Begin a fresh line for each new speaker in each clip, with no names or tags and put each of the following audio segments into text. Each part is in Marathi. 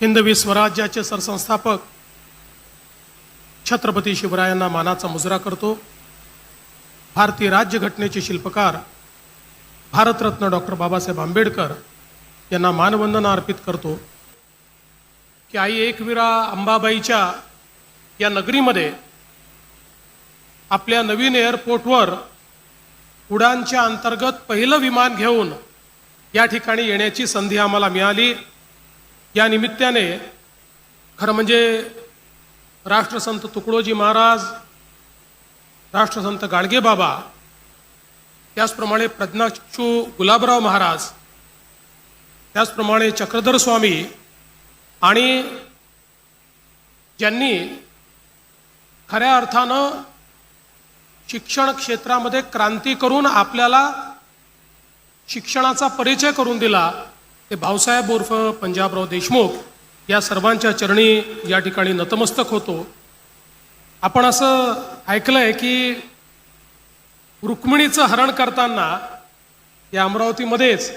हिंदवी स्वराज्याचे सरसंस्थापक छत्रपती शिवरायांना मानाचा मुजरा करतो. भारतीय राज्यघटनेचे शिल्पकार भारतरत्न डॉक्टर बाबासाहेब आंबेडकर यांना मानवंदना अर्पित करतो. की आई एकविरा अंबाबाईच्या या नगरीमध्ये आपल्या नवीन एअरपोर्टवर उडानच्या अंतर्गत पहिलं विमान घेऊन या ठिकाणी येण्याची संधी आम्हाला मिळाली. या निमित्ताने खरं म्हणजे राष्ट्रसंत तुकडोजी महाराज राष्ट्रसंत गाडगेबाबा त्याचप्रमाणे प्रज्ञाचक्षू गुलाबराव महाराज त्याचप्रमाणे चक्रधर स्वामी आणि ज्यांनी खऱ्या अर्थानं शिक्षण क्षेत्रामध्ये क्रांती करून आपल्याला शिक्षणाचा परिचय करून दिला ते भाऊसाहेब उर्फ पंजाबराव देशमुख या सर्वांच्या चरणी या ठिकाणी नतमस्तक होतो. आपण असं ऐकलंय की रुक्मिणीचं हरण करताना या अमरावतीमध्येच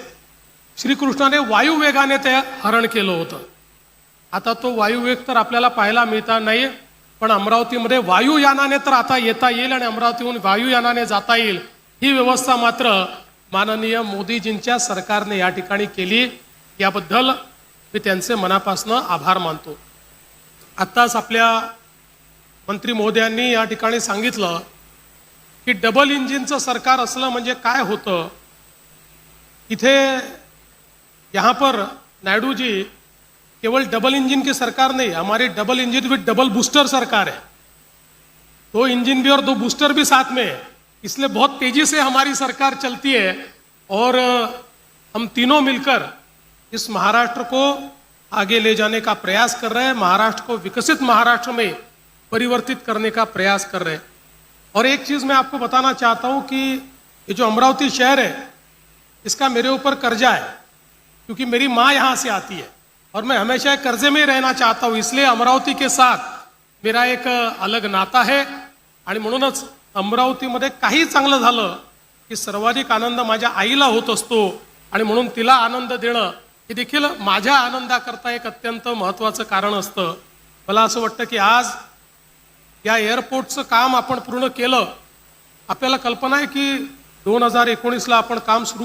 श्रीकृष्णाने वायुवेगाने ते हरण केलं होतं. आता तो वायुवेग तर आपल्याला पाहायला मिळता नाही पण अमरावतीमध्ये वायुयानाने तर आता येता येईल आणि अमरावतीहून वायुयानाने जाता येईल. ही व्यवस्था मात्र माननीय मोदीजींच्या सरकारने या ठिकाणी केली. याबद्दल मी त्यांचे मनापासून आभार मानतो. आत्ताच आपल्या मंत्री महोदयांनी या ठिकाणी सांगितलं की डबल इंजिनचं सरकार असलं म्हणजे काय होतं? इथे यहाँ पर नायडू जी केवल डबल इंजन की सरकार नहीं हमारी double engine with double booster सरकार है दो इंजन भी और दो बूस्टर भी साथ में है. इसलिए बहुत तेजी से हमारी सरकार चलती है और हम तीनों मिलकर इस महाराष्ट्र को आगे ले जाने का प्रयास कर रहे हैं महाराष्ट्र को विकसित महाराष्ट्र में परिवर्तित करने का प्रयास कर रहे हैं। और एक चीज मैं आपको बताना चाहता हूं कि ये जो अमरावती शहर है इसका मेरे ऊपर कर्जा है क्योंकि मेरी माँ यहाँ से आती है। और मैं हमेशा कर्जे में ही रहना चाहता हूँ इसलिए अमरावती के साथ मेरा एक अलग नाता है। आणि म्हणूनच अमरावतीमध्ये काही चांगलं झालं की सर्वाधिक आनंद माझ्या आईला होत असतो आणि म्हणून तिला आनंद देणं हे देखील माझ्या आनंदाकरता एक अत्यंत महत्त्वाचं कारण असतं. मला असं वाटतं की आज या एअरपोर्टचं काम आपण पूर्ण केलं आपल्याला कल्पना आहे की दोन हजार एकोणीसला आपण काम सुरू